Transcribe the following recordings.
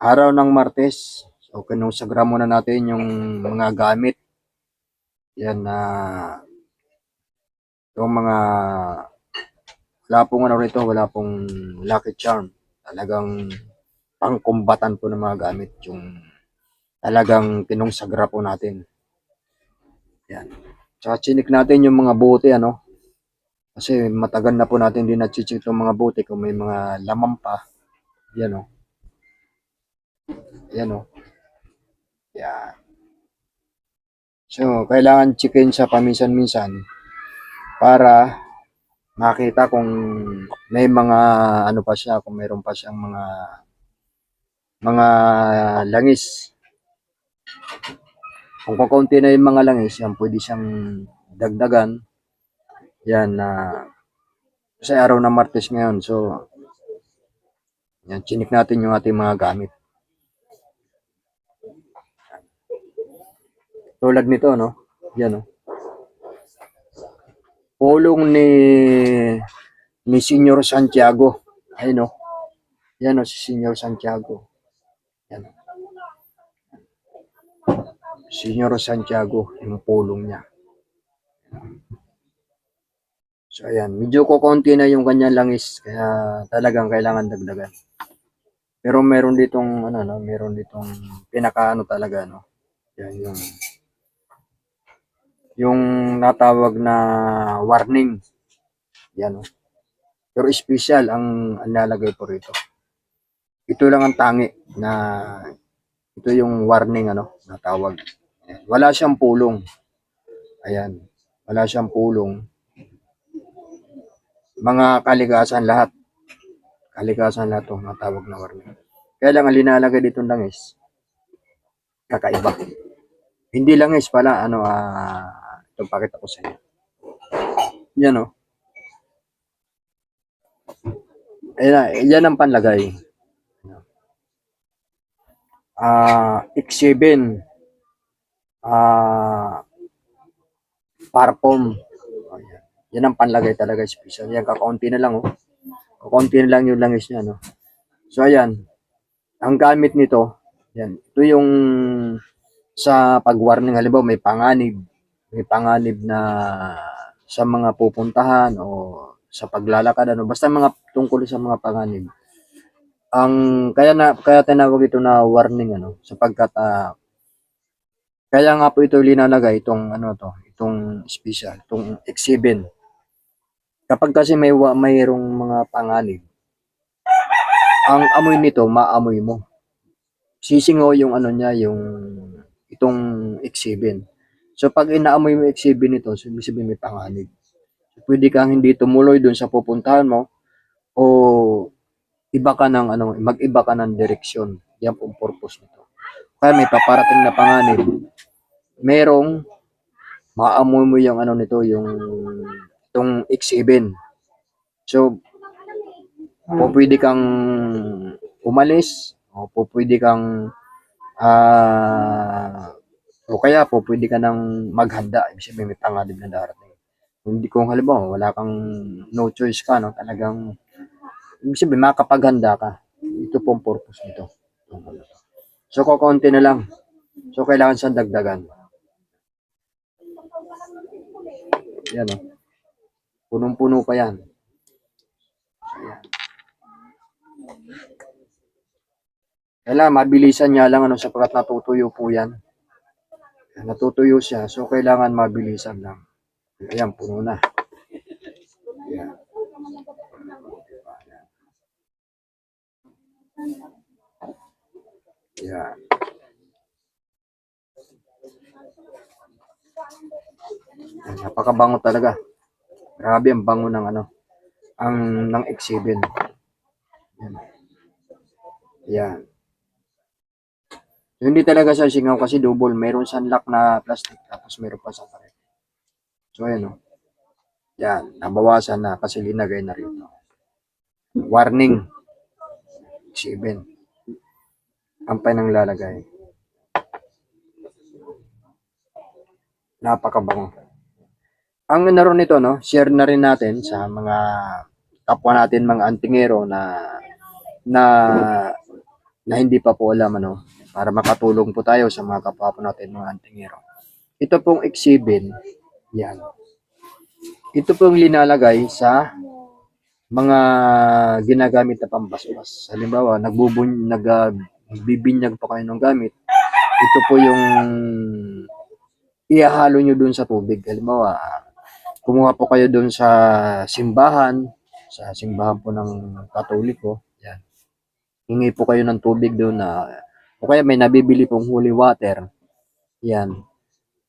Araw ng Martes. So, kinusagra muna natin yung mga gamit. Yan na yung mga wala pong ano rito, wala pong lucky charm. Talagang pangkumbatan po ng mga gamit yung talagang kinungsagra po natin. Yan. Tsaka chinik natin yung mga bote ano. Kasi matagal na po natin din na-check yung mga bote kung may mga laman pa. Yan o. Yan o. Yan. So, kailangan checkin sa paminsan-minsan para makita kung may mga ano pa siya, kung mayroon pa siyang mga mga langis. Kung kakaunti na yung mga langis, yan pwede siyang dagdagan. Yan na kasi araw ng Martes ngayon. So, yan, chinik natin yung ating mga gamit. Tulad nito, no? Yan, no? Pulong ni ni Senyor Santiago. Ay, no? Yan, no? Si Senyor Santiago. Yan. Senyor Santiago, yung pulong niya. So, ayan. Medyo kukunti na yung kanyang langis. Kaya talagang kailangan dagdagan. Pero meron ditong, ano, no? Meron ditong pinakaano talaga, no? Yan yung yung natawag na warning. Yan, no? Pero special ang ang lalagay po rito. Ito lang ang tangi na ito yung warning ano, natawag. Ayan. Wala siyang pulong. Ayan. Wala siyang pulong. Mga kaligasan lahat. Kaligasan lahat itong natawag na warning. Kaya lang ang linalagay dito ng langis, kakaiba. Hindi langis pala, ano, ah, ito pakita ko sa inyo. Yan o. Ayan, na, yan ang panlagay. Ah, X7. Ah, Parpom. Ayan. Yan ang panlagay talaga special. Yan kakaunti na lang oh. Kakaunti na lang yung langis niya no. So ayan. Ang gamit nito, yan. Ito yung sa pag-warning halimbawa may panganib, may panganib na sa mga pupuntahan o sa paglalakad ano basta mga tungkol sa mga panganib. Ang kaya na kaya tinawag ito na warning ano sapagkat ah, kaya nga po ito linalagay itong ano to, itong special, itong X7. Kapag kasi may mayroong mga panganib, ang amoy nito maamoy mo. Sisingaw yung ano niya, yung itong X7. So pag inaamoy mo X7 nito, so ibig sabihin may panganib. So, pwede kang hindi tumuloy dun sa pupuntahan mo o iba ka ng ano, mag-iba ka ng direksyon. Yan po purpose nito. Kaya may paparating na panganib. Merong maamoy mo yung ano nito, yung itong X7. So, o pwede kang umalis, o po pwede kang ah o kaya po pwede ka nang maghanda, ibig sabihin may panganib na darating. Hindi kung halimbawa wala kang no choice ka, no, talagang ibig sabihin makapaghanda ka. Ito po ang purpose nito. So, kukunti na lang. So, kailangan siyang dagdagan. Yan, o. Punong-puno pa yan. Ayan. Kailangan mabilisan niya lang ano sapagkat natutuyo po yan. Natutuyo siya, so kailangan mabilisan lang. Ayan, puno na. Ayan. Ayan. Ayan, napakabango talaga. Grabe ang bango ng ano, ang ng X7. Ayan. Ayan. Hindi talaga siya singaw kasi double. Meron sunlock na plastic tapos meron pa sa pared. So ayan o. Yan. Nabawasan na kasi linagay na rito. Warning. 7. Ang pa nang lalagay. Napakabango. Ang naroon nito, no, share na rin natin sa mga kapwa natin, mga antingero na na na hindi pa po alam ano, para makatulong po tayo sa mga kapwa po natin mga antingero. Ito pong exhibit, yan. Ito pong linalagay sa mga ginagamit na pambasbas. Halimbawa, nagbubun, nag, ah, bibinyag pa kayo ng gamit. Ito po yung ihahalo nyo dun sa tubig. Halimbawa, kumuha po kayo dun sa simbahan, sa simbahan po ng katoliko. Yan. Hingi po kayo ng tubig doon na o kaya may nabibili pong holy water. Yan.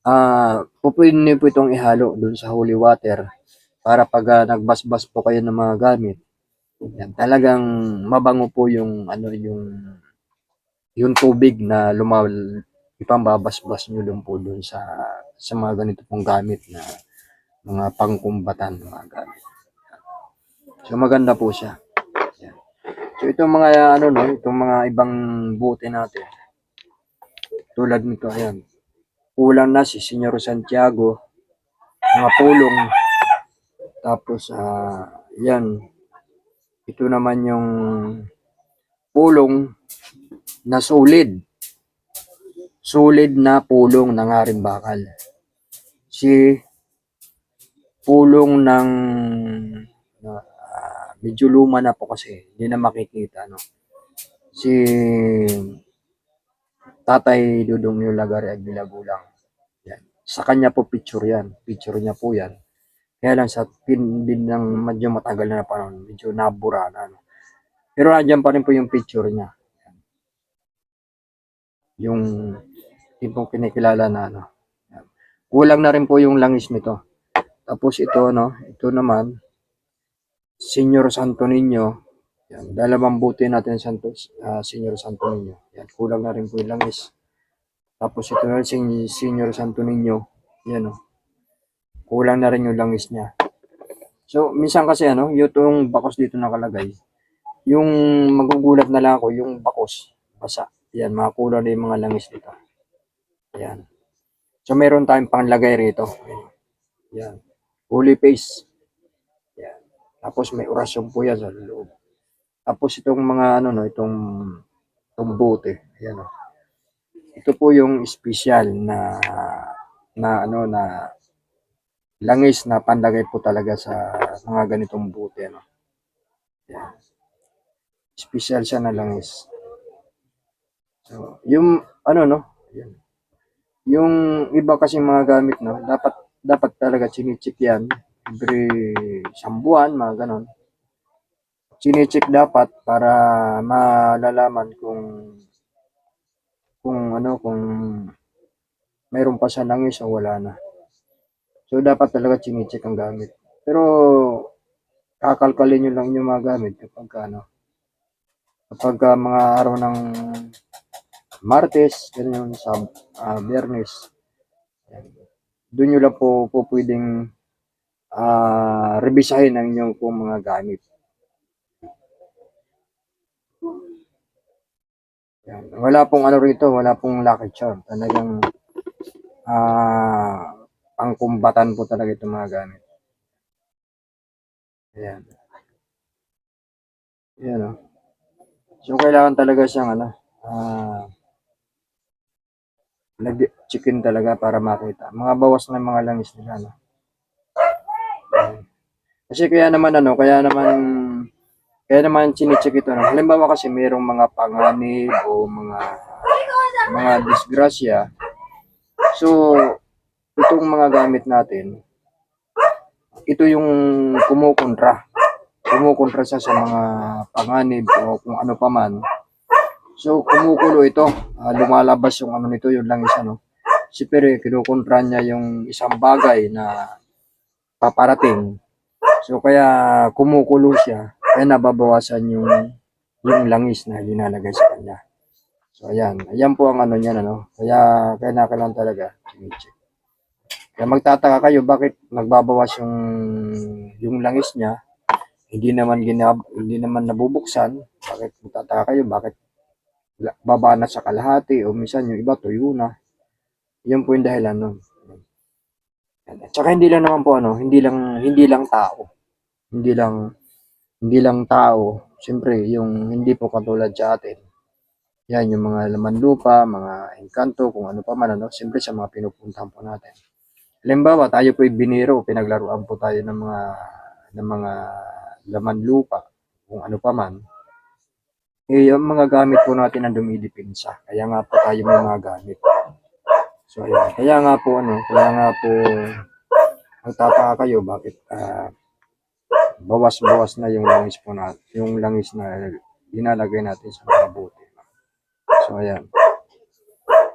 Ah, po pwede niyo po itong ihalo doon sa holy water para pag ah, nagbasbas po kayo ng mga gamit. Yan, talagang mabango po yung ano yung yung tubig na lumal ipambabasbas nyo doon po doon sa sa mga ganito pong gamit na mga pangkumbatan mga gamit. So maganda po siya. So itong mga ano no, itong mga ibang bote natin. Tulad nito ayan. Kulang na si Senyor Santiago. Mga pulong. Tapos ah yan. Ito naman yung pulong na solid. Solid na pulong ng Haring Bakal. Si pulong ng ah, medyo luma na po kasi hindi na makikita no si Tatay Dudong yung Lagari Aguila Gulang yan. sa kanya po picture yan picture niya po yan kaya lang sa pin din ng medyo matagal na panahon medyo nabura na no? pero andyan pa rin po yung picture niya Yan. yung tipong kinikilala na ano kulang na rin po yung langis nito tapos ito, no, ito naman, Senior Santo Niño. Yan, dalawang buti natin Santos, ah, Senior Santo Niño. Yan, kulang na rin po yung langis. Tapos ito na si Senior Santo Niño. Yan, no. Kulang na rin yung langis niya. So, minsan kasi, ano, yung bakos dito nakalagay, yung magugulat na lang ako, yung bakos, basa. Yan, makulang na yung mga langis dito. Yan. So, meron tayong panglagay rito. Yan. Holy face. Tapos may orasyon po yan sa loob. Tapos itong mga ano no, itong itong bote. Ayan o. Ito po yung special na na ano na langis na pandagay po talaga sa mga ganitong bote ano. Yan. Special siya na langis. So, yung ano no, yan. Yung iba kasi mga gamit no, dapat dapat talaga chinichik yan every isang buwan, mga ganon. Chinichik dapat para malalaman kung kung ano, kung mayroon pa siya langis o wala na. So, dapat talaga chinichik ang gamit. Pero, kakalkalin nyo lang yung mga gamit kapag ano, kapag ah, mga araw ng Martes, ganyan sa ah, Biyernes, doon nyo lang po, po pwedeng ah revisahin ang inyong pong mga gamit. Yan. Wala pong ano rito, wala pong lucky charm. Talagang ah pangkumbatan po talaga itong mga gamit. Ayan. Ayan o. So, kailangan talaga siyang ano, ah nag-chicken talaga para makita. Mga bawas na mga langis nila, no? Kasi kaya naman ano, kaya naman kaya naman chinicheck ito. No? Halimbawa kasi mayroong mga panganib o mga mga disgrasya. So, itong mga gamit natin, ito yung kumukontra. Kumukontra siya sa mga panganib o kung ano pa man. So, kumukulo ito. Ah, lumalabas yung ano nito, yung langis ano. Siyempre, kinukontra niya yung isang bagay na paparating. So, kaya kumukulo siya. Kaya nababawasan yung yung langis na linalagay sa kanya. So, ayan. Ayan po ang ano niyan, ano. Kaya, kaya nakailan talaga. Chinicheck. Kaya magtataka kayo, bakit nagbabawas yung yung langis niya? Hindi naman ginab hindi naman nabubuksan. Bakit magtataka kayo, bakit baba na sa kalahati o minsan yung iba tuyo na. Yun po yung dahilan nun. At saka hindi lang naman po ano, hindi lang hindi lang tao. Hindi lang hindi lang tao. Siyempre, yung hindi po katulad sa atin. Yan, yung mga laman lupa, mga engkanto, kung ano pa man, ano, siyempre sa mga pinupuntahan po natin. Halimbawa, tayo po biniro, pinaglaruan po tayo ng mga ng mga laman lupa, kung ano pa man. Eh, yung mga gamit po natin ang dumidipinsa. Kaya nga po tayo may mga gamit. So, ayan. Kaya nga po, ano, kaya nga po, ang tataka kayo, bakit, ah, bawas-bawas na yung langis po natin, yung langis na dinalagay natin sa mga bote. So, ayan.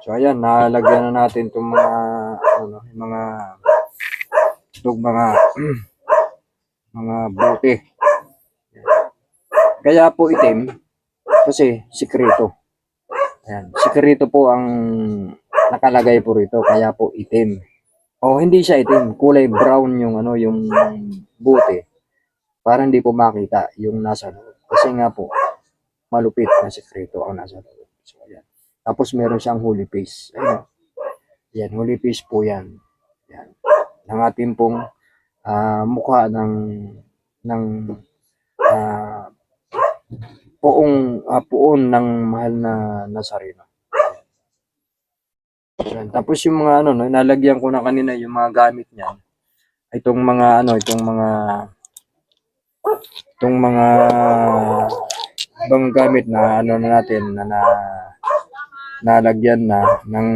So, ayan, nalagyan na natin itong mga, ano, mga, itong mga, mga bote. Kaya po itim, kasi sikreto. Ayan, sikreto po ang nakalagay po rito, kaya po itim. O hindi siya itim, kulay brown yung ano, yung bote. Para hindi po makita yung nasa loob. Kasi nga po, malupit na sikreto ang nasa loob. So, ayan. Tapos meron siyang holy face. Ayan. Yan, holy face po yan. Yan. Ng ating pong ah, mukha ng ng ah, poong ah, puon ng mahal na Nazareno. Yan. Tapos yung mga ano, no, nalagyan ko na kanina yung mga gamit niyan. Itong mga ano, itong mga itong mga ibang gamit na ano na natin na, na nalagyan na ng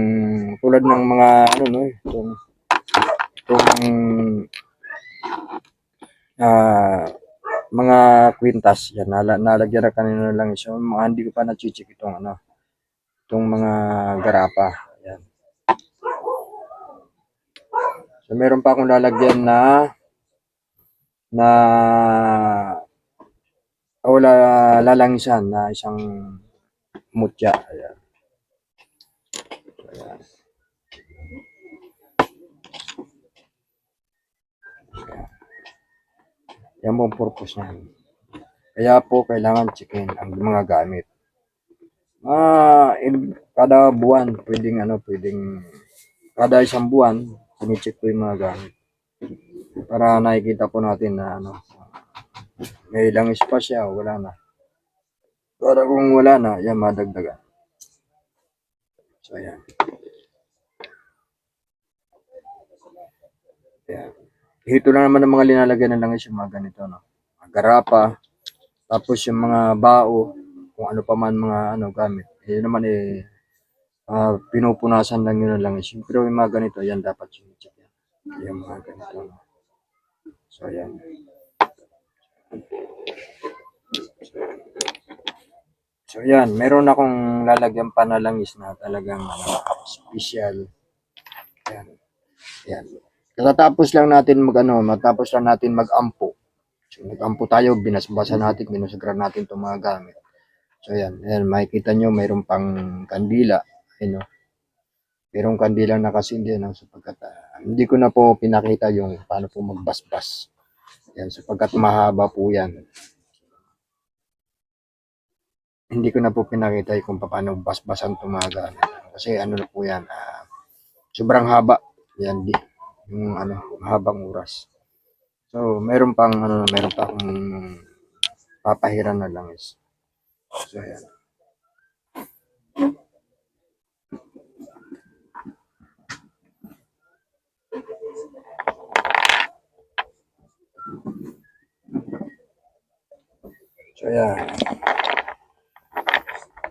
tulad ng mga ano no itong itong ah mga kwintas yan nala, nalagyan na kanina lang so mga hindi ko pa na-check itong ano itong mga garapa yan so meron pa akong lalagyan na na o la, lalangisan na isang mutya ayan Ayan. Yan po ang purpose niyan. Kaya po kailangan checkin ang mga gamit. Ah, in- kada buwan pwedeng ano, pwedeng kada isang buwan sinicheck ko yung mga gamit. Para nakikita po natin na ano, may langis pa siya wala na. Para kung wala na, yan madagdagan. So, ayan. Ayan. Ito lang naman ang mga linalagyan ng langis yung mga ganito, no? Garapa, tapos yung mga bao, kung ano pa man mga ano gamit. Yun naman eh, ah, pinupunasan lang yun ng langis. Pero yung mga ganito, yan dapat check yan. Yung mga ganito? So, ayan. So, yan. Meron akong lalagyan pa na langis na talagang ano, special. Yan. Yan. Katapos lang natin mag ano, matapos lang natin mag-ampo. So, nag-ampo tayo, binasbasan natin, binusagran natin itong mga gamit. So, yan. Yan, makikita nyo, mayroon pang kandila. Ayun, no? Mayroong kandila na kasi hindi, no? Sapagkat, ah, hindi ko na po pinakita yung paano po magbasbas. Yan, sapagkat mahaba po yan. Hindi ko na po pinakita kung paano basbasan gamit. Kasi ano na po yan, ah, sobrang haba. Yan, di, yung ano, mahabang oras. So, meron pang ano, meron pa akong papahiran na langis. So, ayan. So, ayan.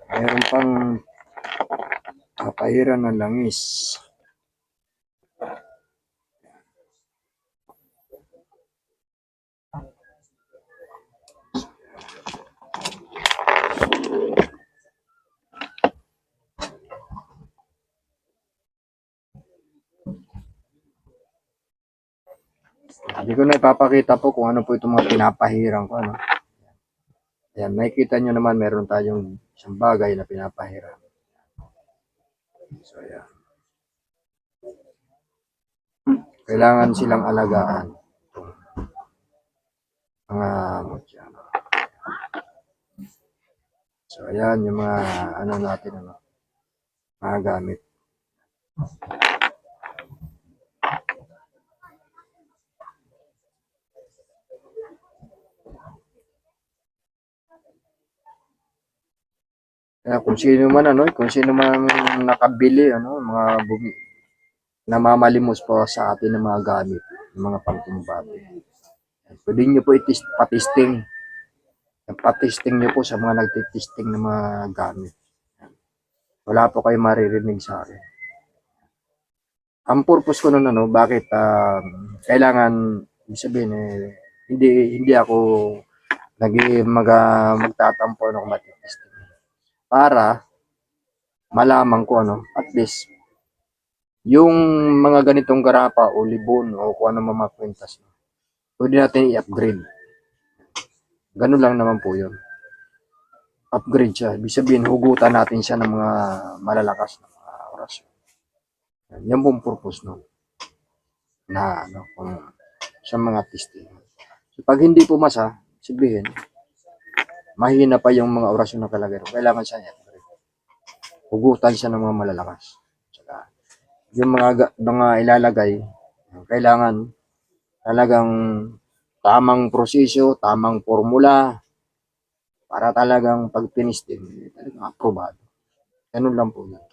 Meron pang papahiran na langis. Hindi ko na ipapakita po kung ano po itong mga pinapahiran ko. Ano. Ayan, makikita nyo naman meron tayong isang bagay na pinapahiran. So, ayan. Kailangan silang alagaan. Mga mutya. ano. So, ayan yung mga ano natin, ano, mga gamit. Kaya kung sino man ano, kung sino man nakabili ano, mga bumi, namamalimos po sa atin ng mga gamit, ng mga pangkumbate. Pwede nyo po itis, patisting. Patisting nyo po sa mga nagtitisting ng mga gamit. Wala po kayo maririnig sa akin. Ang purpose ko nun ano, bakit um, kailangan, sabihin eh, hindi, hindi ako nag mag, ah, magtatampo ng matitesting. Para malaman ko ano, at least yung mga ganitong garapa o libon o kung ano mga kwintas, pwede natin i-upgrade. Ganun lang naman po yun. Upgrade siya. Ibig sabihin, hugutan natin siya ng mga malalakas na mga orasyon. Yan, yan pong purpose no. Na, ano, kung, sa mga testing. So, pag hindi pumasa, sabihin, mahina pa yung mga orasyon na kalagay. Kailangan siya i-upgrade. Hugutan siya ng mga malalakas. Tsaka, yung mga, ga- mga ilalagay, kailangan talagang tamang proseso, tamang formula, para talagang pag tinisting, talagang aprobado. Ganun lang po yan.